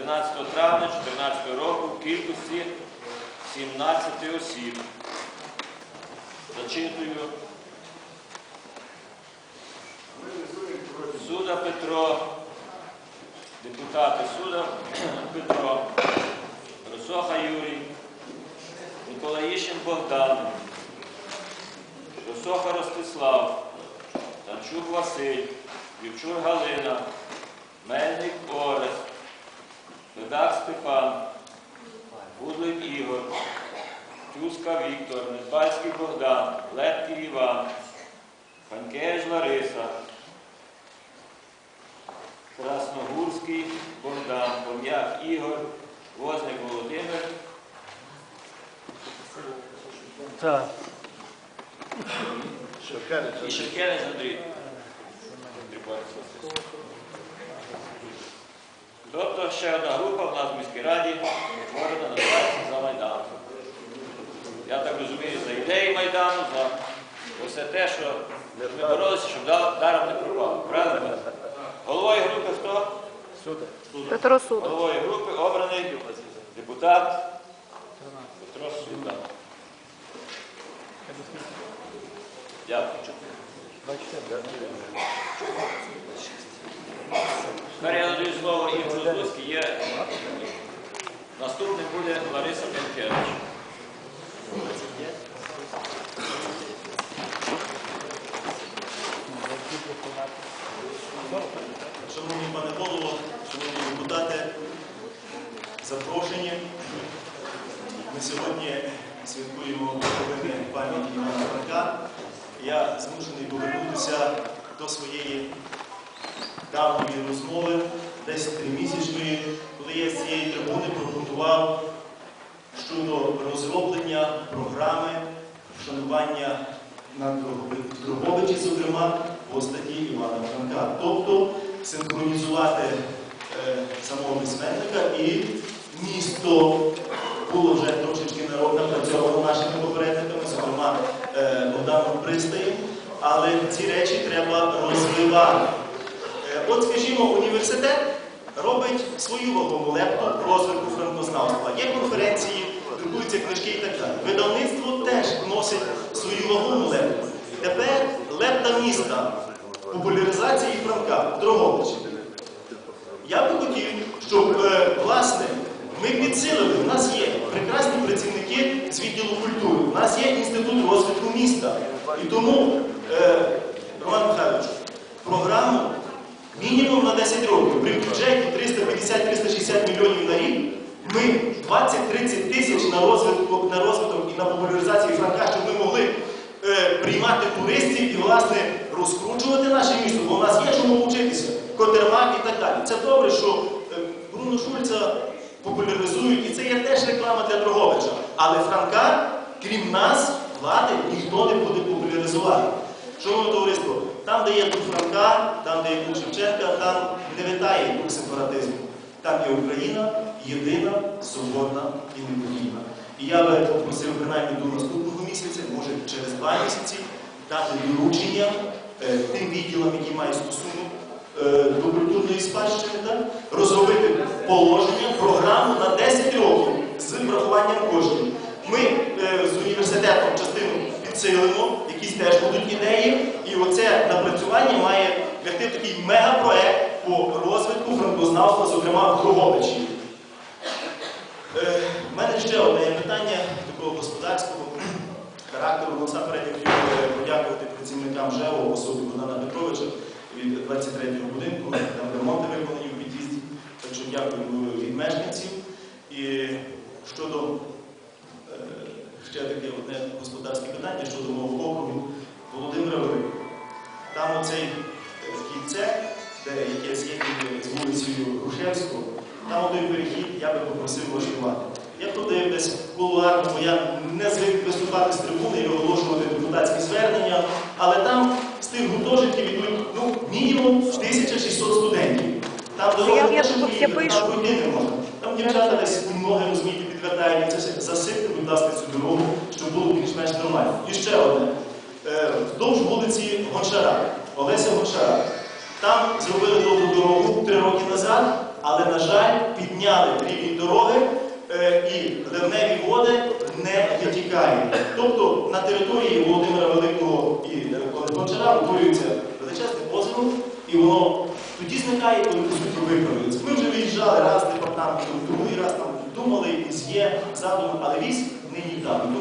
13 травня 2014 року в кількості 17 осіб. Зачитую. Суда Петро, депутати Суда Петро, Росоха Юрій, Ніколаїшин Богдан, Росоха Ростислав, Танчук Василь, Вівчур Галина, Мельник Орест, Тюска Віктор, Незбальський Богдан, Леткий Іван, Панкевич Лариса, Красногурський Богдан, Пом'як Ігор, Возник Володимир, Так. і Шевкевич Андрій. Тобто ще одна група в нас в міській раді створена називається за Майдан. Я так розумію, за ідеї Майдану, за усе те, що ми боролися, щоб даром не пропало. Правильно? Головою групи хто? Петро Суд. Головою групи обраний депутат Петро Суда. Дякую. Тепер я надаю слово Ігорю Зузьки. Є... Наступним буде Лариса Пенкевич. Голово, шановні депутати, запрошені. Ми сьогодні святкуємо роковини пам'яті Івана Франка. Я змушений повернутися до своєї давньої розмови, десь тримісячної, коли я з цієї трибуни прокоментував щодо розроблення програми вшанування на Дрогобичі, зокрема, постаті Івана Франка. Тобто синхронізувати е, самого письменника і місто було вже трошечки напрацьовано нашими попередниками, зокрема е, Богданом Пристаєм, але ці речі треба розвивати. Е, От, скажімо, університет робить свою вагому лепту розвитку франкознавства. Є конференції, друкуються книжки і так далі. Видавництво теж вносить свою вагому лепту. Тепер лепта міста популяризації Франка в Дрогобичі. Я би хотів, щоб е, власне ми підсилили. У нас є прекрасні працівники з відділу культури, у нас є інститут розвитку міста. І тому, е, Роман Михайлович, програму мінімум на 10 років при бюджеті 350-360 мільйонів на рік. Ми 20-30 тисяч на розвиток, на розвиток і на популяризацію Франка, щоб ми могли е, приймати туристів і, власне, розкручувати наше місто, бо у нас є чому вчитися, Котермак і так далі. Це добре, що е, Бруно Шульца популяризують, і це є теж реклама для Дроговича. Але Франка, крім нас, влади, ніхто не буде популяризувати. Шановне товариство, там, де є дух Франка, там, де є дух Шевченка, там не витає дух сепаратизму. Там є Україна єдина, свободна і неподільна. І я би попросив принаймні до наступного місяця, може через два місяці, дати доручення тим відділам, які мають стосунок е, до культурної спадщини, розробити положення, програму на 10 років з врахуванням коштів. Ми е, з університетом частину підсилимо, якісь теж будуть ідеї, і оце напрацювання має лягти такий мегапроект по розвитку франкознавства, зокрема в Дрогобичі. Е, У мене ще одне питання такого господарського характеру. Насамперед я хотів е, подякувати працівникам ЖЕО, в особі Богдана Петровича від 23-го будинку, там ремонти виконані в під'їзді. Так що дякую від мешканців. І щодо е, ще таке одне господарське питання щодо мого округу Володимира. Там оцей е, кільце, де яке з'єднує з вулицею Грушевського, там один перехід я би попросив влаштувати. Десь в кулуарно, бо я не звик виступати з трибуни і оголошувати депутатські звернення, але там з тих гуртожитків йдуть ну, мінімум 1600 студентів. Там дорога я пишу. там пройти не можна. Там дівчата десь ноги розумієте, підвертають. Це все засипте, будь ласка, цю дорогу, щоб було більш-менш нормально. І ще одне. Е, Вздовж вулиці Гончара, Олеся Гончара. Там зробили добру дорогу три роки назад. але, на жаль, підняли рівень дороги і ливневі води не витікають. Тобто на території Володимира Великого і Кончара утворюється величезне озеро, і воно тоді зникає, коли по суті виправилися. Ми вже виїжджали раз департаментом, другий раз там думали, є задум, але ліс нині там.